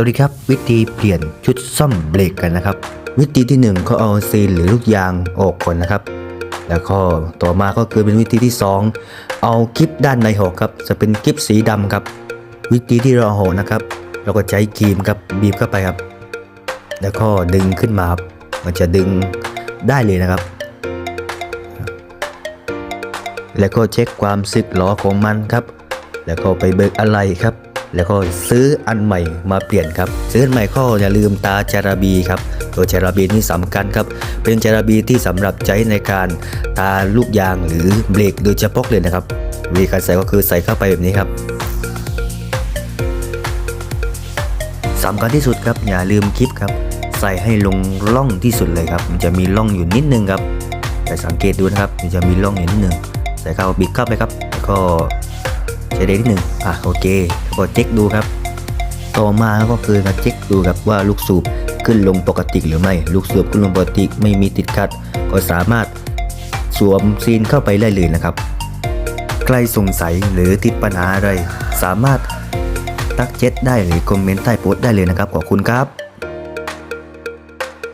วัสดีครับ วิธีเปลี่ยนชุดซ่อมเบรกกันนะครับ วิธีที่1เขาเอาซีนหรือลูกยางออกก่อนนะครับ แล้วก็ต่อมาก็คือเป็นวิธีที่ 2 เอาคลิปด้านในหอกครับ จะเป็นคลิปสีดำครับ วิธีที่เราหอกนะครับ เราก็ใช้ครีมครับบีบเข้าไปครับ แล้วก็ดึงขึ้นมาครับมันจะดึงได้เลยนะครับ แล้วก็เช็คความสึกหรอของมันครับ แล้วก็ไปเบิกอะไรครับ แล้วก็ซื้ออันใหม่มาเปลี่ยนครับ ซื้ออันใหม่ก็อย่าลืมตาจาราบีครับตัวจาราบีนี่สำคัญครับ เป็นจาราบีที่สำหรับใช้ในการตาลูกยางหรือเบรกโดยเฉพาะเลยนะครับวิธีการใส่ก็คือใส่เข้าไปแบบนี้ครับสำคัญที่สุดครับอย่าลืมคลิปครับ ใส่ให้ลงร่องที่สุดเลยครับ มันจะมีร่องอยู่นิดนึงครับแต่สังเกตดูนะครับมันจะมีร่องอยู่นิดนึงใส่เข้าบิดเข้าไปครับแล้วก็ ใช้เดนิดนึงอะโอเคแล้วก็เช็คดูครับ ต่อมาก็คือมาเช็คดูครับว่าลูกสูบขึ้นลงปกติหรือไม่ ลูกสูบขึ้นลงปกติไม่มีติดขัด ก็สามารถสวมซีนเข้าไปได้เลยนะครับ ใครสงสัยหรือติดปัญหาอะไร สามารถทักเจ็ตได้หรือคอมเมนต์ใต้โพสต์ได้เลยนะครับขอบคุณครับ